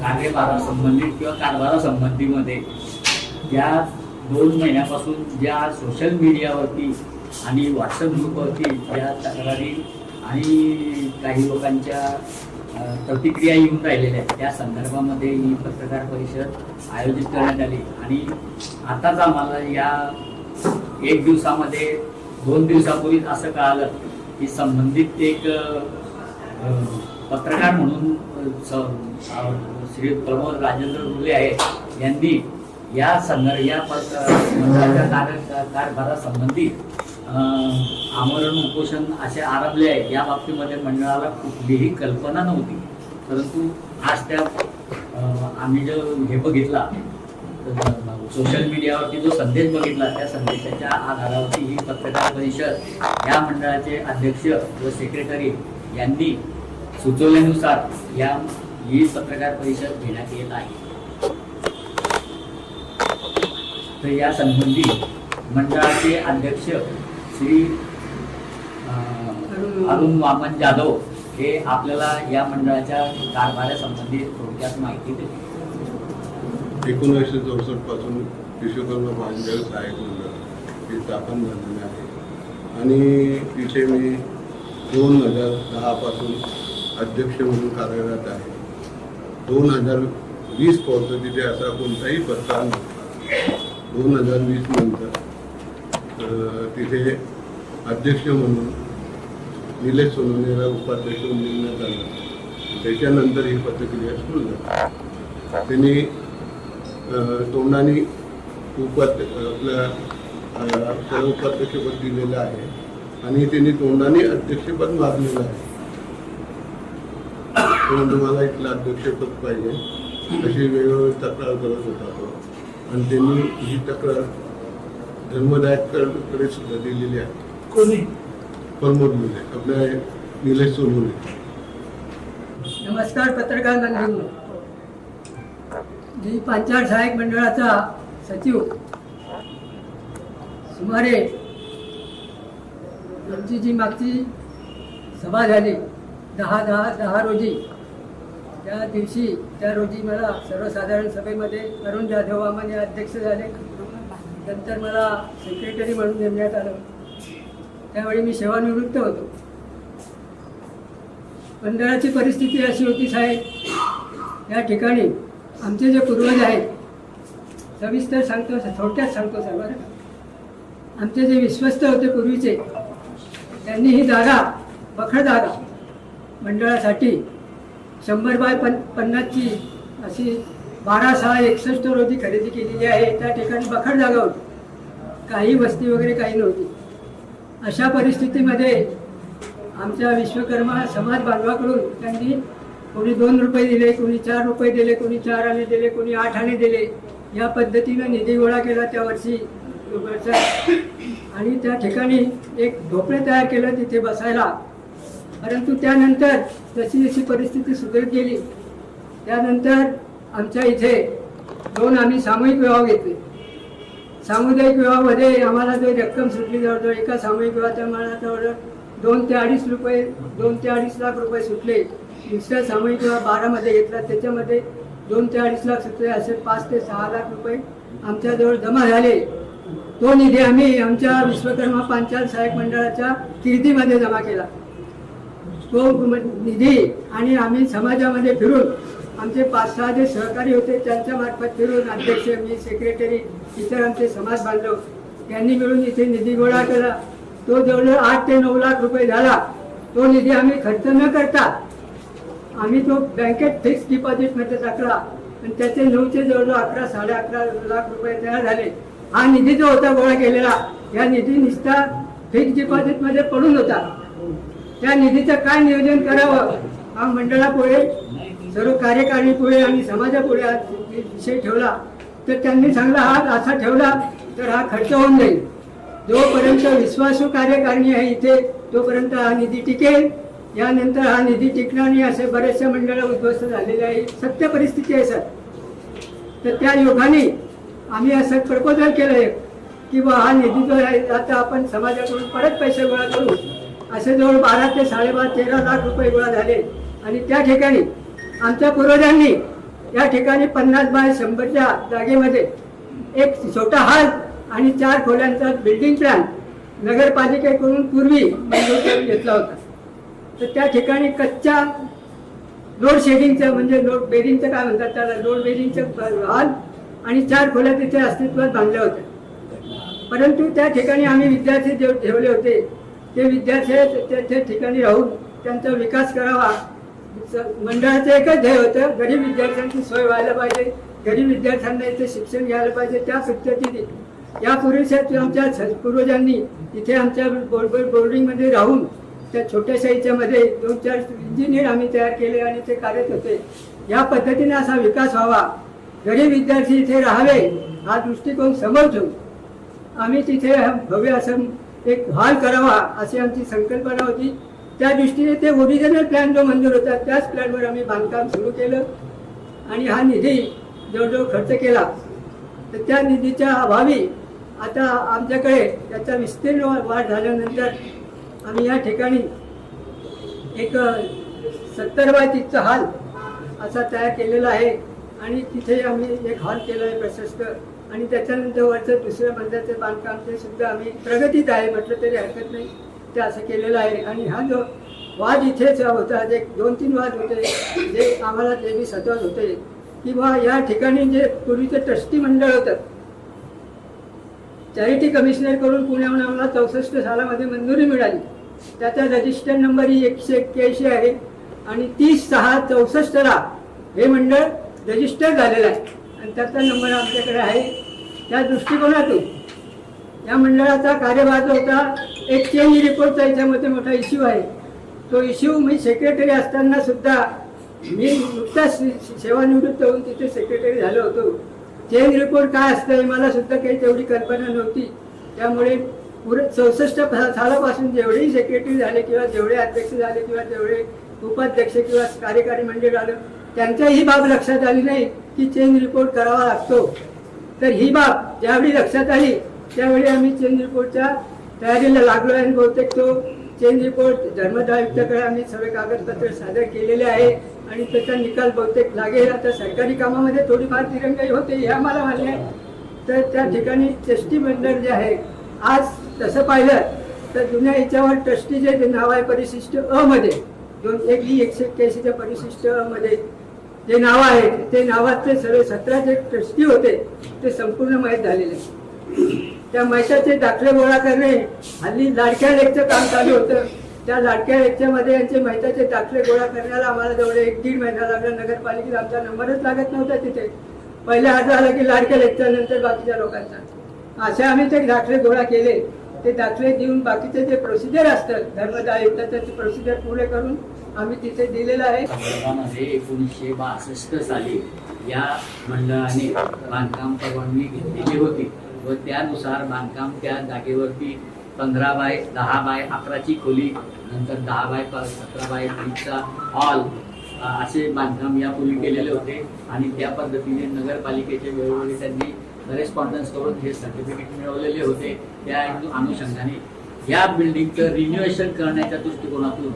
कार्यभारा संबंधित किंवा कारभारा संबंधीमध्ये या दोन महिन्यापासून ज्या सोशल मीडियावरती आणि व्हॉट्सअप ग्रुपवरती ज्या तक्रारी आणि काही लोकांच्या प्रतिक्रिया येऊन राहिलेल्या आहेत त्या संदर्भामध्ये ही पत्रकार परिषद आयोजित करण्यात आली. आणि आताच आम्हाला या एक दिवसामध्ये दोन दिवसापूर्वीच असं कळालं की संबंधित एक पत्रकार म्हणून स- श्री प्रमोद राजेंद्र रुले आहेत. यांनी या संदर्भ या पत्र मंडळाच्या कारभारासंबंधी आमरण उपोषण असे आरंभले आहे या बाबतीमध्ये मंडळाला कुठलीही कल्पना नव्हती. परंतु आज त्या आम्ही जो हे बघितला सोशल मीडियावरती जो संदेश बघितला त्या संदेशाच्या आधारावरती ही पत्रकार परिषद या मंडळाचे अध्यक्ष व सेक्रेटरी यांनी सुचवल्यानुसार या ही पत्रकार परिषद घेण्यात येत आहे. तर या संबंधी मंडळाचे अध्यक्ष श्री अरुण वामन जाधव हे आपल्याला या मंडळाच्या कारभारासंबंधी थोडक्यात माहिती देते एकोणीसशे चौसष्टपासून विश्वकर्मा भांडळ सहाय्यक मंडळ. हे स्थापन झालेले आहे. आणि तिथे मी दोन हजार दहापासून अध्यक्ष म्हणून कार्यरत आहे. दोन हजार वीस पर्यंत तिथे असा कोणताही प्रकार नव्हता. दोन हजार वीस नंतर तिथे अध्यक्ष म्हणून निलेश सोनवणेला उपाध्यक्ष म्हणून नेमण्यात आलं. त्याच्यानंतर ही पत्रक्रिया सुरू झाली. त्यांनी तोंडाने उपाध्य आपल्या सर्व उपाध्यक्षपद दिलेलं आहे आणि त्यांनी तोंडाने अध्यक्षपद मागलेलं आहे. परंतु मला इथलं अध्यक्षपद पाहिजे. अशी वेगवेगळी तक्रार करत होता तो आणि त्यांनी ही तक्रार धर्मदायकडे सुद्धा दिलेली आहे. कोणी? प्रमोद मुले. आपल्या निलेश सोनवणे नमस्कार पत्रकार बंधू मी पांचाळ सहाय्यक मंडळाचा सचिव. सुमारे आमची जी मागची सभा झाली दहा दहा दहा रोजी. त्या दिवशी त्या रोजी मला सर्वसाधारण सभेमध्ये अरुण जाधव वामन हे अध्यक्ष झाले. नंतर मला सेक्रेटरी म्हणून नेमण्यात आलं. त्यावेळी मी सेवानिवृत्त होतो. मंडळाची परिस्थिती अशी होती साहेब. या ठिकाणी आमचे जे पूर्वज आहेत सविस्तर सांगतो थोडक्यात सांगतो सर आमचे जे विश्वस्त होते पूर्वीचे त्यांनी ही जागा बखड जागा मंडळासाठी शंभर बाय पन पन्नासची अशी बारा सहा एकसष्ट रोजी खरेदी केलेली आहे. त्या ठिकाणी बखड जागा होती काही वस्ती वगैरे काही नव्हती. अशा परिस्थितीमध्ये आमच्या विश्वकर्मा समाज बांधवाकडून त्यांनी कोणी दोन रुपये दिले कोणी चार रुपये दिले कोणी चार आणे दिले कोणी आठ आणे दिले या पद्धतीनं निधी गोळा केला त्या वर्षी आणि त्या ठिकाणी एक झोपडे तयार केलं तिथे बसायला. परंतु त्यानंतर जशी जशी परिस्थिती सुधरत गेली त्यानंतर आमच्या इथे दोन आम्ही सामूहिक विवाह घेतले. सामुदायिक विवाहामध्ये आम्हाला जो रक्कम सुटली जवळजवळ एका सामूहिक विवाहाच्या आम्हाला जवळजवळ दोन ते अडीच रुपये दोन ते अडीच लाख रुपये सुटले. दुसऱ्या सामूहिक विवाह बारामध्ये घेतला. त्याच्यामध्ये दोन ते अडीच लाख सुटले असे पाच ते सहा लाख रुपये आमच्याजवळ जमा झाले. तो निधी आम्ही आमच्या विश्वकर्मा पांचाल सहाय्यक मंडळाच्या किर्दीमध्ये जमा केला. तो म- निधी आणि आम्ही समाजामध्ये फिरून आमचे पाच सहा जे सहकारी होते त्यांच्या मार्फत फिरून अध्यक्ष मी सेक्रेटरी इतर आमचे समाज बांधव त्यांनी मिळून इथे निधी गोळा केला. तो जवळजवळ आठ ते नऊ लाख रुपये झाला. तो निधी आम्ही खर्च न करता आम्ही तो बँकेत फिक्स डिपॉझिटमध्ये टाकला. आणि त्याचे नऊचे जवळजवळ अकरा साडे अकरा लाख रुपये तयार झाले. हा निधी जो होता गोळा केलेला या निधी निष्ठा फिक्स डिपॉझिटमध्ये पडून होता. त्या निधीचं काय नियोजन करावं? हा मंडळापुढे सर्व कार्यकारिणीपुढे आणि समाजापुढे हा विषय ठेवला. तर त्यांनी सांगला हा असा ठेवला तर हा खर्च होऊन जाईल. जोपर्यंत विश्वासू कार्यकारिणी आहे इथे तोपर्यंत हा निधी टिकेल. यानंतर हा निधी टिकणार नाही असे बरेचसे मंडळ उद्ध्वस्त झालेले आहे सत्य परिस्थिती आहे सर. तर त्या योगाने आम्ही असं प्रपोजल केलं आहे की बा हा निधी जो आहे आता आपण समाजाकडून परत पैसे गोळा करू. असे जवळ बारा ते साडेबारा तेरा लाख रुपये गोळा झाले. आणि त्या ठिकाणी आमच्या पूर्वजांनी या ठिकाणी पन्नास बाय शंभरच्या जागेमध्ये एक छोटा हॉल आणि चार खोल्यांचा बिल्डिंग प्लॅन नगरपालिकेकडून पूर्वी मंजूर करून घेतला होता. तर त्या ठिकाणी कच्च्या लोड शेडिंगचं म्हणजे लोड बेरिंगचं काय म्हणतात त्याला? लोड बेरिंगचं हॉल आणि चार खोल्या तिथे अस्तित्वात बांधल्या होत्या. परंतु त्या ठिकाणी आम्ही विद्यार्थी जे ठेवले होते. ते विद्यार्थी त्या त्या ठिकाणी राहून त्यांचा विकास करावा. स- मंडळाचं एकच ध्येय होतं गरीब विद्यार्थ्यांची सोय व्हायला पाहिजे गरीब विद्यार्थ्यांना इथे शिक्षण घ्यायला पाहिजे त्या पद्धतीने यापूर्वीच्या आमच्या स- पूर्वजांनी इथे आमच्या बोर्ड बोर्डिंगमध्ये राहून त्या छोट्याशा याच्यामध्ये दोन चार इंजिनियर आम्ही तयार केले आणि ते कार्यरत होते या पद्धतीने असा विकास व्हावा. गरीब विद्यार्थी इथे राहावे हा दृष्टिकोन समोर ठेवून आम्ही तिथे भव्य असं एक हॉल करावा अशी आमची संकल्पना होती. त्या दृष्टीने ते ओरिजिनल प्लॅन जो मंजूर होता त्याच प्लॅनवर आम्ही बांधकाम सुरू केलं. आणि हा निधी जवळजवळ खर्च केला. तर त्या निधीच्या अभावी आता आमच्याकडे त्याचा विस्तीर्ण वाढ झाल्यानंतर आम्ही या ठिकाणी एक सत्तर बाय तीसचा हॉल असा तयार केलेला आहे. आणि तिथे आम्ही एक हॉल केला आहे प्रशस्त. आणि त्याच्यानंतर वरचं दुसऱ्या मजल्याचं बांधकाम ते सुद्धा आम्ही प्रगतीत आहे म्हटलं तरी हरकत नाही. ते असं केलेलं आहे. आणि हा जो वाद इथेच होता जे दोन तीन वाद होते जे आम्हाला देवी बी सतत होते किंवा या ठिकाणी जे पूर्वीचे ट्रस्टी मंडळ होतं चॅरिटी कमिशनरकडून पुण्याहून आम्हाला चौसष्ट सालामध्ये मंजुरी मिळाली. त्याचा रजिस्टर नंबर ही एकशे एक्क्याऐंशी आहे. आणि तीस सहा चौसष्टला हे मंडळ रजिस्टर झालेलं आहे. आणि त्याचा नंबर आमच्याकडे आहे. त्या दृष्टिकोनातून. या मंडळाचा कार्यभार जो होता एक चेंज रिपोर्टचा याच्यामध्ये मोठा इश्यू आहे. तो इश्यू मी सेक्रेटरी असताना सुद्धा मी नुकताच सेवानिवृत्त होऊन तिथे सेक्रेटरी झालो होतो. चेंज रिपोर्ट काय असतं हे मला सुद्धा काही तेवढी कल्पना नव्हती. त्यामुळे पुरे चौसष्ट सालापासून जेवढेही सेक्रेटरी झाले किंवा जेवढे अध्यक्ष झाले किंवा जेवढे उपाध्यक्ष किंवा कार्यकारी मंडळ आलं त्यांच्या ही बाब लक्षात आली नाही की चेंज रिपोर्ट करावा लागतो. तर ही बाब ज्यावेळी लक्षात आली त्यावेळी आम्ही चेंज रिपोर्टच्या तयारीला लागलो आहे आणि बहुतेक तो चेंज रिपोर्ट धर्मदायुक्ताकडे आम्ही सर्व कागदपत्र सादर केलेले आहे आणि त्याचा निकाल बहुतेक लागेल. आता सरकारी कामामध्ये थोडीफार तिरंगाई होते हे आम्हाला मान्य आहे. तर त्या ठिकाणी ट्रस्टी मंडळ जे आहे आज तसं पाहिलं तर जुन्या याच्यावर ट्रस्टी जे नाव आहे परिशिष्ट अ मध्ये दोन एक एकशे एक्क्याऐंशीच्या परिशिष्ट अ मध्ये जे नाव आहे ते नावातले सर्व सतरा जे ट्रस्टी होते ते संपूर्ण माहीत झालेले. त्या मैशाचे दाखले गोळा करणे हल्ली लाडक्या लेखचं काम चालू होतं. त्या लाडक्या लेखच्यामध्ये यांचे महिताचे दाखले गोळा करण्याला आम्हाला जवळ एक दीड महिना लागला. नगरपालिकेत आमचा नंबरच लागत नव्हता तिथे. पहिले अर्ज आला की लाडक्या लेखच्या नंतर बाकीच्या लोकांचा. असे आम्ही ते दाखले गोळा केले. ते दाखले देऊन बाकीचे जे प्रोसिजर असतात धर्मदायुक्ताचं ते प्रोसिजर पुढे करून आम्ही तिथे दिलेलं आहे. एकोणीसशे बासष्ट साली या मंडळाने बांधकाम परवानगी घेतलेली होती व त्यानुसार बांधकाम त्या जागेवरती पंधरा बाय दहा बाय अकराची खोली नंतर दहा बाय सतरा बाय तीनचा हॉल असे बांधकाम यापूर्वी केलेले होते आणि त्या पद्धतीने नगरपालिकेचे वेळोवेळी त्यांनी करेस्पॉन्डन्स करून हे सर्टिफिकेट मिळवलेले होते. त्या अनुषंगाने या बिल्डिंगचं रिन्युएशन करण्याच्या दृष्टिकोनातून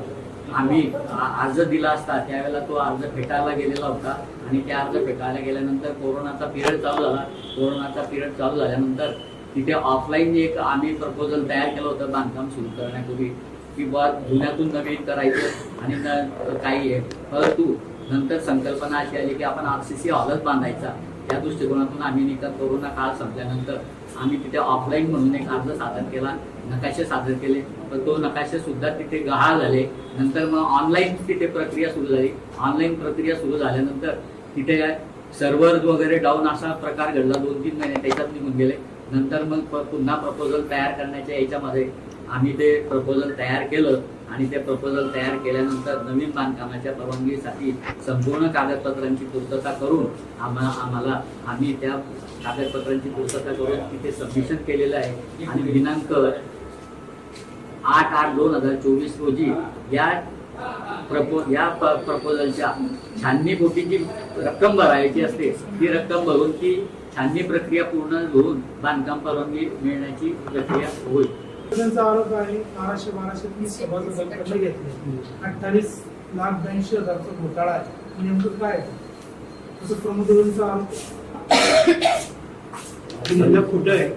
आम्ही अर्ज दिला असता त्यावेळेला तो अर्ज फेटाळला गेलेला होता. आणि त्या अर्ज फेटाळला गेल्यानंतर कोरोनाचा पिरियड चालू झाला. कोरोनाचा पिरियड चालू झाल्यानंतर तिथे ऑफलाईन एक आम्ही प्रपोजल तयार केलं होतं बांधकाम सुरू करण्यापूर्वी की बा जुन्यातून नवीन करायचं आणि काही आहे. परंतु नंतर संकल्पना अशी आली की आपण आर सी सी हॉलच बांधायचा. त्या दृष्टिकोनातून आम्ही निकाल कोरोना काळ संपल्यानंतर आम्ही तिथे ऑफलाईन म्हणून एक अर्ज सादर केला नकाशे सादर केले. पण तो नकाशे सुद्धा तिथे गहाळ झाले. नंतर मग ऑनलाईन तिथे प्रक्रिया सुरू झाली. ऑनलाईन प्रक्रिया सुरू झाल्यानंतर तिथे सर्व्हर वगैरे डाऊन असा प्रकार घडला. दोन तीन महिने त्याच्यात निघून गेले. नंतर मग प- पुन्हा प्रपोजल तयार करण्याच्या याच्यामध्ये आम्ही ते प्रपोजल तयार केलं. आणि ते प्रपोजल तयार केल्यानंतर नवीन बांधकामाच्या परवानगीसाठी संपूर्ण कागदपत्रांची पूर्तता करून आम्हा आम्हाला आम्ही त्या कागदपत्रांची पूर्तता करून तिथे सबमिशन केलेलं आहे. आणि दिनांक आठ आठ दोन हजार चोवीस रोजी या प्रपो या प- प्रपोजलच्या छाननी बोटीची रक्कम भरायची असते. ती रक्कम भरून ती छाननी प्रक्रिया पूर्ण होऊन बांधकाम परवानगी मिळण्याची प्रक्रिया होईल. त्यांचा आरोप आहे बाराशे बाराशे तीस सभासद दखल घेतले. अठ्ठावीस लाख ब्याऐंशी हजारचा घोटाळा आहे. नेमकं काय आहे? तसंच प्रमोद देवेंचा आरोप म्हणणं खोटं आहे.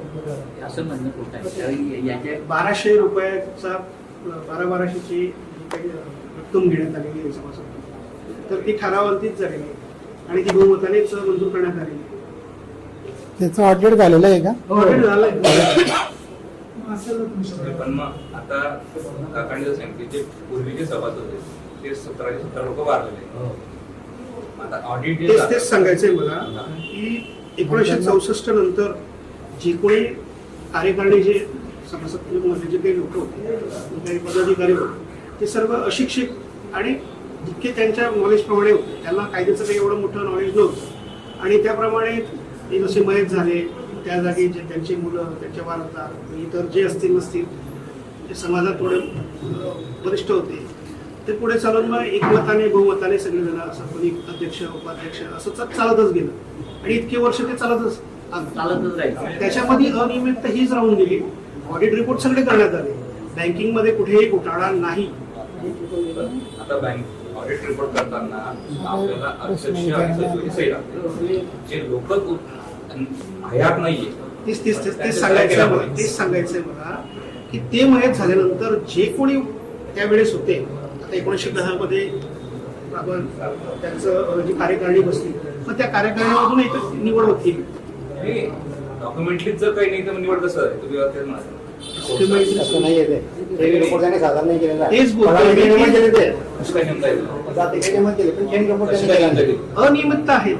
असं म्हणणं खोटं आहे. याच्या बाराशे रुपयाचा बारा बाराशेची जी काही रक्कम घेण्यात आलेली आहे सभासद. तर ती ठरावांतीच झालेली आहे. आणि ती बहुमतानेच मंजूर करण्यात आलेली त्याचं ऑडिट झालेलं आहे का? Audit झालंय. असेल ना तुमच्याकडे पण मग आता काकांनी जर सांगितले जे पूर्वीचे सभासद होते ते सतराशे सतरा लोक वारलेले. आता ऑडिट तेच तेच सांगायचंय मला की एकोणीसशे चौसष्ट नंतर जे कोणी कार्यकारिणी जे सभासदमध्ये जे काही लोक होते काही पदाधिकारी होते ते सर्व अशिक्षित आणि जितके त्यांच्या नॉलेजप्रमाणे होते त्यांना कायद्याचं काही एवढं मोठं नॉलेज नव्हतं. आणि त्याप्रमाणे ते जसे मयत झाले त्या जागी जे त्यांची मुलं त्यांचे वारसदार इतर जे असतील नसतील जे समाजात थोडे वरिष्ठ होते. ते पुढे चालून मग एकमताने बहुमताने सगळे जण असं कोणी अध्यक्ष उपाध्यक्ष असं चालतच गेलं. आणि इतके वर्ष ते चालतच. चालतच राहायचं. त्याच्यामध्ये अनियमितता हीच राहून गेली. ऑडिट रिपोर्ट सगळे करण्यात आले. बँकिंगमध्ये कुठेही घोटाळा नाही. आता बँक ऑडिट रिपोर्ट करताना आपल्याला अध्यक्ष जे लोक हयात नाहीये. तेच तेच तेच तेच सांगायचं आहे मला तेच सांगायचंय मला की ते मयत झाल्यानंतर जे कोणी त्यावेळेस होते आता एकोणीसशे दहा मध्ये आपण त्यांचं जी कार्यकारिणी बसली मग त्या कार्यकारिणीमधून एक निवड होती. डॉक्युमेंटलीच जर काही नाही तर निवड कसं आहे? तुम्ही तेच असं नाही. येते नाही केलेला. आहे. तेच बोलतोय. अनियमितता आहे.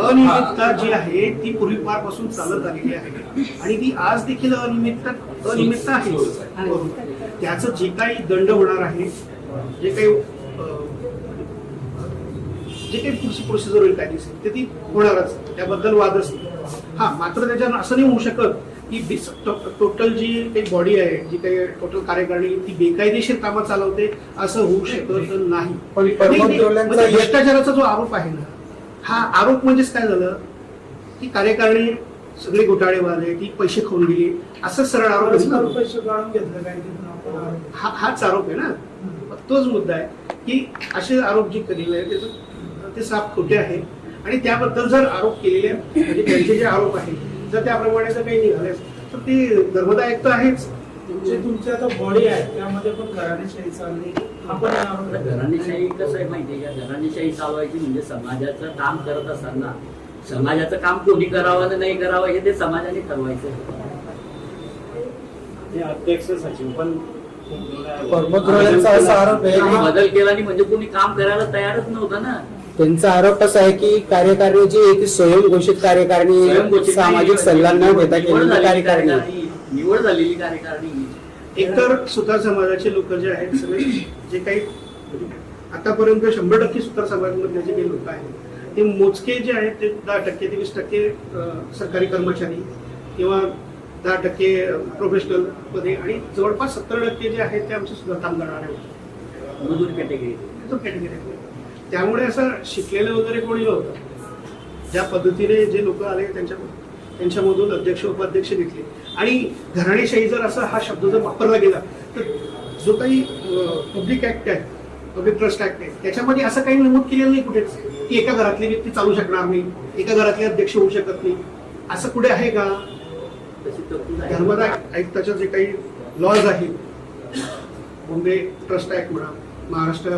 अनियमितता जी आहे ती पूर्वीपारपासून चालत आलेली आहे. आणि ती आज देखील अनियमितता अनियमितता आहे. त्याचं जे काही दंड होणार आहे जे काही अं, जे काही पुढची प्रोसिजर होईल कायदेशीर ते ती होणारच. त्याबद्दल वादच नाही. हा मात्र त्याच्यानं असं नाही होऊ शकत की टोटल जी काही बॉडी आहे जी काही टोटल कार्यकारिणी ती बेकायदेशीर कामं चालवते असं होऊ शकत नाही म्हणजे भ्रष्टाचाराचा जो आरोप आहे ना हा आरोप म्हणजेच काय झालं? की कार्यकारिणी सगळी आहे ती पैसे खाऊन गेली. असं सरळ आरोप आहे. पैसे काढून घेतलं. हा हाच आरोप आहे ना. तोच मुद्दा आहे की असे आरोप जे केलेले आहेत त्याचं ते साफ खोटे आहेत आणि त्याबद्दल जर आरोप केलेले म्हणजे त्यांचे जे आरोप आहेत जर त्याप्रमाणे जर काही निघाले तर ते धर्मदायक तर आहेच. जे तुमची आता बॉडी आहे त्यामध्ये पण घराणेशाही चालली. आपण घराणेशाही कसं आहे माहितीये का? घराणेशाही चालवायची म्हणजे समाजाचं काम करत असताना समाजाचं काम कोणी करावं नाही करावं हे ते समाजाने ठरवायचं. अध्यक्ष सचिव पण आहे बदल केला म्हणजे कोणी काम करायला तयारच नव्हतं ना. त्यांचा आरोप असा आहे की कार्यकारिणी जी आहे ती स्वयंघोषित कार्यकारिणी सामाजिक नाही, सल्ला न घेता निवड केलेली झालेली कार्यकारिणी. निवड झालेली कार्यकारिणी. एकतर सुतार समाजाचे लोक जे आहेत सगळे जे काही आतापर्यंत शंभर टक्के सुतार समाजामधले जे काही लोक आहेत ते मोजके जे आहेत ते दहा टक्के ते वीस टक्के सरकारी कर्मचारी किंवा दहा टक्के प्रोफेशनलमध्ये आणि जवळपास सत्तर टक्के जे आहेत ते आमचे सुद्धा काम करणारे होते. मजूर कॅटेगरी आहे. त्यामुळे असं शिकलेलं वगैरे कोणी नव्हतं. ज्या पद्धतीने जे लोक आले त्यांच्या त्यांच्यामधून अध्यक्ष उपाध्यक्ष घेतले. आणि घराणेशाही जर असा हा शब्द जर वापरला गेला तर जो काही पब्लिक ऍक्ट आहे पब्लिक ट्रस्ट ऍक्ट आहे त्याच्यामध्ये असं काही नमूद केलेलं नाही कुठेच की एका घरातली व्यक्ती चालू शकणार नाही एका घरातले अध्यक्ष होऊ शकत नाही. असं कुठे आहे का? धर्मदा आयुक्ताच्या जे काही लॉज आहेत बॉम्बे ट्रस्ट ऍक्ट म्हणा महाराष्ट्र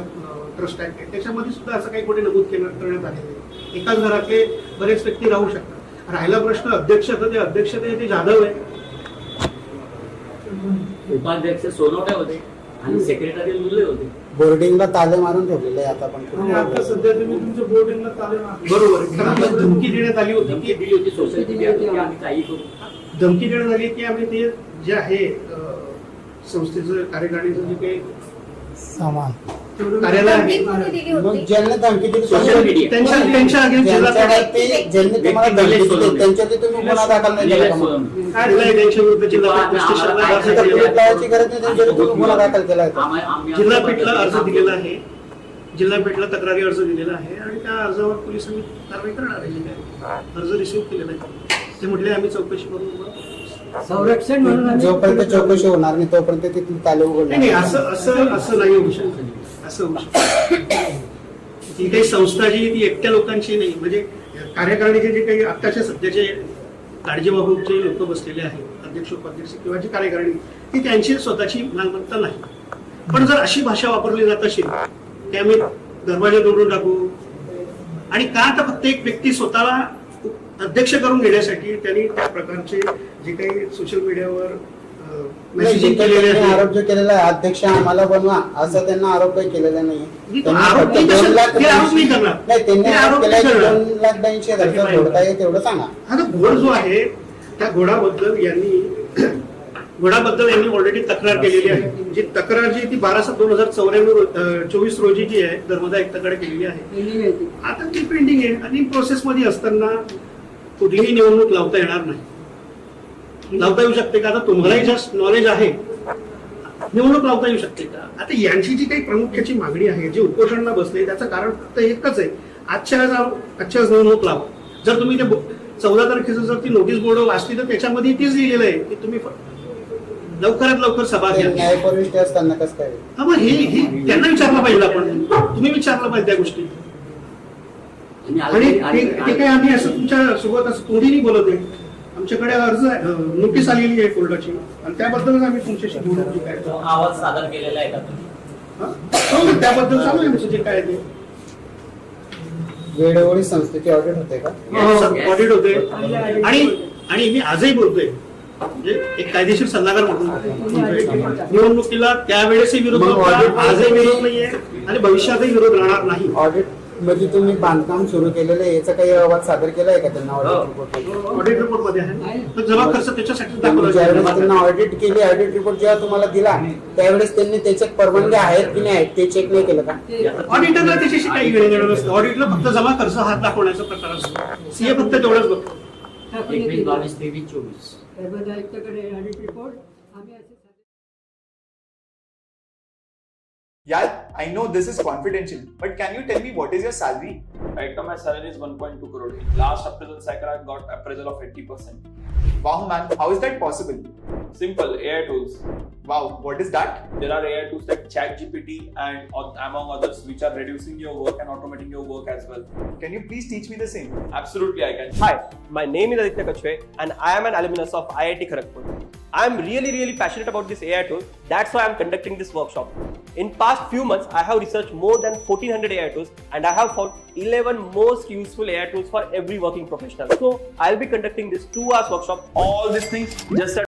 ट्रस्ट ऍक्ट आहे. त्याच्यामध्ये सुद्धा असं काही कोणी नमूद केलं करण्यात आलेलं नाही. एकाच घरातले बरेच व्यक्ती राहू शकतात. राहिला प्रश्न अध्यक्ष तर ते अध्यक्ष ते जाधव आहे उपाध्यक्ष सोनवणे होते आणि सेक्रेटरी लुले होते. बोर्डिंगला ताले मारून ठेवलेले आहे आता आणि आता पण सध्या तुम्ही तुमच्या बोर्डिंगला आहे बरोबर. आहे. धमकी देण्यात आली होती. धमकी दिली होती सोसायटी आम्ही काही करू. धमकी देण्यात आली की आम्ही ते जे आहे संस्थेचं कार्यकारिणीचं जे काही सामान. कार्यालय आहे. मग ज्यांना धमकी दिली Social media. त्यांच्या त्यांच्या against जिल्हा ज्यांच्यावरती ज्यांनी तुम्हाला धमकी दिली त्यांच्यावरती तुम्ही गुन्हा दाखल नाही केला का मग? सोनवणे. काय झालंय त्यांच्या विरुद्ध जिल्हा पोलीस स्टेशनला अर्ज दिलेला आहे. लावायची गरज नाही त्यांच्यावरती तुम्ही गुन्हा दाखल केला आहे आम्हा- आम्ही- जिल्हा पेठला अर्ज दिलेला आहे. जिल्हा पेठला तक्रारी अर्ज दिलेला आहे आणि त्या अर्जावर पोलिसांनी कारवाई करणार आहे. जे काय अर्ज रिसिव्ह केलेला आहे. ते म्हटले आम्ही चौकशी करून मग- संरक्षण म्हणून जोपर्यंत चौकशी होणार नाही तोपर्यंत तिथली ताले नाही नाही उघडणार असं असं असं नाही होऊ शकत. असं होऊ शकत. ही काही संस्था जी ती एकट्या लोकांची नाही. म्हणजे कार्यकारिणीचे जे काही आत्ताच्या सध्याचे काळजीबाबूचे लोक बसलेले आहेत अध्यक्ष उपाध्यक्ष किंवा जी कार्यकारिणी ती त्यांची स्वतःची मालमत्ता नाही. पण जर अशी भाषा वापरली जात असेल की आम्ही दरवाजे तोडून टाकू. आणि का तर फक्त एक व्यक्ती स्वतःला अध्यक्ष करून घेण्यासाठी त्यांनी त्या प्रकारचे जे काही सोशल मीडियावर मेसेजिंग केलेले त्यांनी आरोप जो केलेला आहे अध्यक्ष आम्हाला बनवा असं त्यांना आरोप काही केलेला नाही, नाही तो आरोप नाही दोन कशाला- लाख ते आरोप नाही करणार. नाही त्यांनी ते आरोप आरोप केलाय नाही की करणार. दोन लाख ब्याऐंशी हजार त्याची फोडता येईल तेवढं सांगा. आता घोड जो आहे त्या घोडाबद्दल यांनी घोडाबद्दल यांनी ऑलरेडी तक्रार केलेली आहे. जी तक्रार जी आहे ती बारा सात दोन हजार चौऱ्याण्णव चोवीस रोजी जी आहे धर्मदा आयुक्ताकडे केलेली आहे. आता ती पेंडिंग आहे. आणि प्रोसेस मध्ये असताना कुठलीही निवडणूक लावता येणार नाही. लावता येऊ शकते का? आता तुम्हालाही जास्त नॉलेज आहे. निवडणूक लावता येऊ शकते का? आता यांची जी काही प्रमुख्याची मागणी आहे जी उपोषणला बसले त्याचं कारण फक्त एकच आहे. आजच्या आज आजच्या आज निवडणूक लावा. जर तुम्ही ते चौदा तारखेचं जर ती नोटीस बोर्ड वाचली तर त्याच्यामध्ये तीच लिहिलेलं आहे की तुम्ही लवकरात लवकर सभा घ्या. हे त्यांना विचारलं पाहिजे आपण. तुम्ही विचारलं पाहिजे त्या गोष्टी. आणि ते काय आम्ही असं तुमच्यासोबत असं तोडीने बोलत आहे आमच्याकडे अर्ज नोटीस आलेली आहे कोर्टाची. आणि त्याबद्दलच आम्ही तुमच्याशी तो आवाज सादर केलेला आहे का तुम्ही? हा? हो, त्याबद्दल आमचं जे काय ते. वेळोवेळी संस्थेची ऑडिट होते का? ऑडिट होते. आणि आणि मी आजही बोलतोय. म्हणजे एक कायदेशीर सल्लागार म्हणून. निवडणुकीला त्यावेळेसही विरोध आजही विरोध नाहीये आणि भविष्यातही विरोध राहणार नाही. ऑडिट मध्ये तुम्ही बांधकाम सुरू केलेलं आहे याचा काही अहवाल सादर केलाय का त्यांना ऑडिट रिपोर्ट ऑडिट रिपोर्टमध्ये आहे तर जमा खर्च त्याच्यासाठी ज्यावेळेस त्यांना ऑडिट केली ऑडिट रिपोर्ट जेव्हा तुम्हाला दिला त्यावेळेस त्यांनी त्याच्यात परवानगी आहेत की नाही आहेत ते चेक नाही केलं का? ऑडिटरला त्याच्याशी काही घेणं देणं नसतं ऑडिटला फक्त जमा खर्च हात दाखवण्याचा प्रकार असतो. सीए फक्त तेवढंच बघतो. एकवीस. बावीस तेवीस चोवीस. आयुक्ताकडे ऑडिट रिपोर्ट आम्ही Yeah, I know this is confidential, but can you tell me what is your salary? Right now, my salary is 1.2 crore. Last appraisal cycle, I got appraisal of 80%. Wow, man, how is that possible? Simple AI tools. Wow, what is that? There are AI tools like ChatGPT and among others, which are reducing your work and automating your work as well. Can you please teach me the same? Absolutely, I can. Hi, my name is Aditya Kachwe and I am an alumnus of IIT Kharagpur. I am really really passionate about this AI tool. That's why I am conducting this workshop. In past few months, I have researched more than 1400 AI tools and I have found 11 most useful AI tools for every working professional. So I'll be conducting this two hours workshop. All these things just at